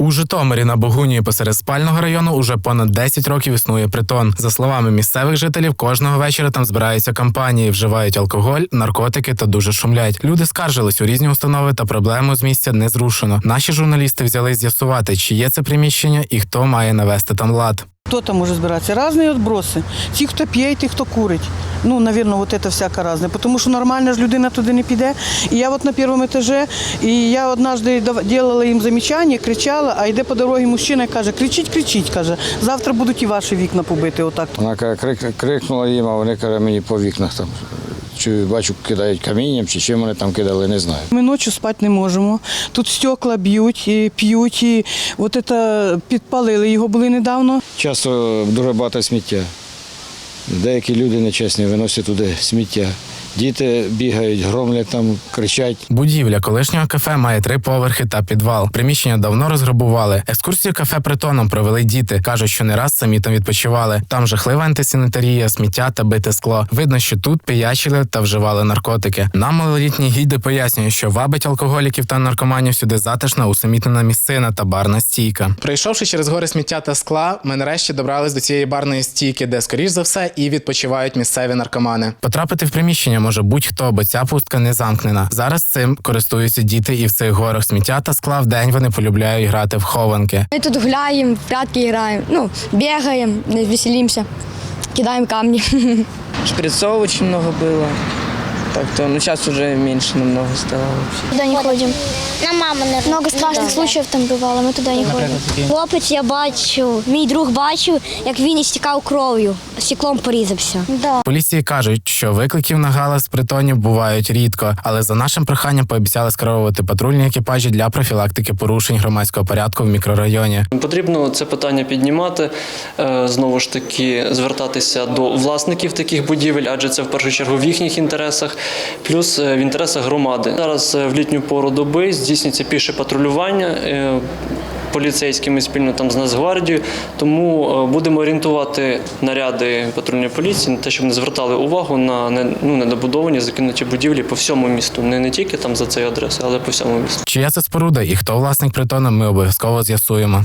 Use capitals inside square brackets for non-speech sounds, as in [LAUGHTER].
У Житомирі на Богунії посеред спального району уже понад 10 років існує притон. За словами місцевих жителів, кожного вечора там збираються компанії, вживають алкоголь, наркотики та дуже шумлять. Люди скаржились у різні установи та проблему з місця не зрушено. Наші журналісти взяли з'ясувати, чи є це приміщення і хто має навести там лад. Хто там може збиратися? Різні відброси. Ті, хто п'є, і ті, хто курить. Ну, навірно, вот это всяка разне. Тому що нормальна ж людина туди не піде. І я от на першому етажі, і я однажды делала їм замічання, кричала, а йде по дорозі мужчина і каже, кричіть, кричіть, каже, завтра будуть і ваші вікна побити отак. Вона каже, крик, крикнула їм, а вони каже, мені по вікнах там. Чи бачу, кидають камінням, чи чим вони там кидали, не знаю. Ми ночі спати не можемо. Тут стекла б'ють, і п'ють, і от це підпалили його були недавно. Часто дуже багато сміття. Деякі люди нечесні виносять туди сміття. Діти бігають, громлять там, кричать. Будівля колишнього кафе має три поверхи та підвал. Приміщення давно розграбували. Екскурсію кафе притоном провели діти. кажуть, що не раз самі там відпочивали. Там жахлива антисанітарія, сміття та бите скло. Видно, що тут пиячили та вживали наркотики. Нам малолітні гіди пояснюють, що вабить алкоголіків та наркоманів сюди затишна усамітнена місцина та барна стійка. Пройшовши через гори сміття та скла, ми нарешті добрались до цієї барної стійки, де скоріш за все і відпочивають місцеві наркомани. Потрапити в приміщення може будь-хто, бо ця пустка не замкнена. Зараз цим користуються діти, і в цих горах сміття та скла в день вони полюбляють грати в хованки. Ми тут гуляємо, в прятки граємо, ну, бігаємо, веселимся, кидаємо камні. [LAUGHS] Шприцов много было. Так-то, ну сейчас уже меньше намного стало вообще. Туда не ходим. На маму не Много страшних случаїв там бувало, ми туди не ходимо. Хлопець я бачив, мій друг бачив, як він істікав кров'ю, стеклом порізався. Да. Поліції кажуть, що викликів на галас притонів бувають рідко, але за нашим проханням пообіцяли скеровувати патрульні екіпажі для профілактики порушень громадського порядку в мікрорайоні. Потрібно це питання піднімати, е, знову ж таки звертатися до власників таких будівель, адже це в першу чергу в їхніх інтересах, плюс е, в інтересах громади. Зараз е, в літню пору доби здійснюється піше патрулювання. е, Поліцейськими спільно там з Нацгвардією, тому будемо орієнтувати наряди патрульної поліції на те, щоб не звертали увагу на ну, недобудовані закинуті будівлі по всьому місту, не, не тільки там за цією адресою, але по всьому місту. Чия це споруда і хто власник притону, ми обов'язково з'ясуємо.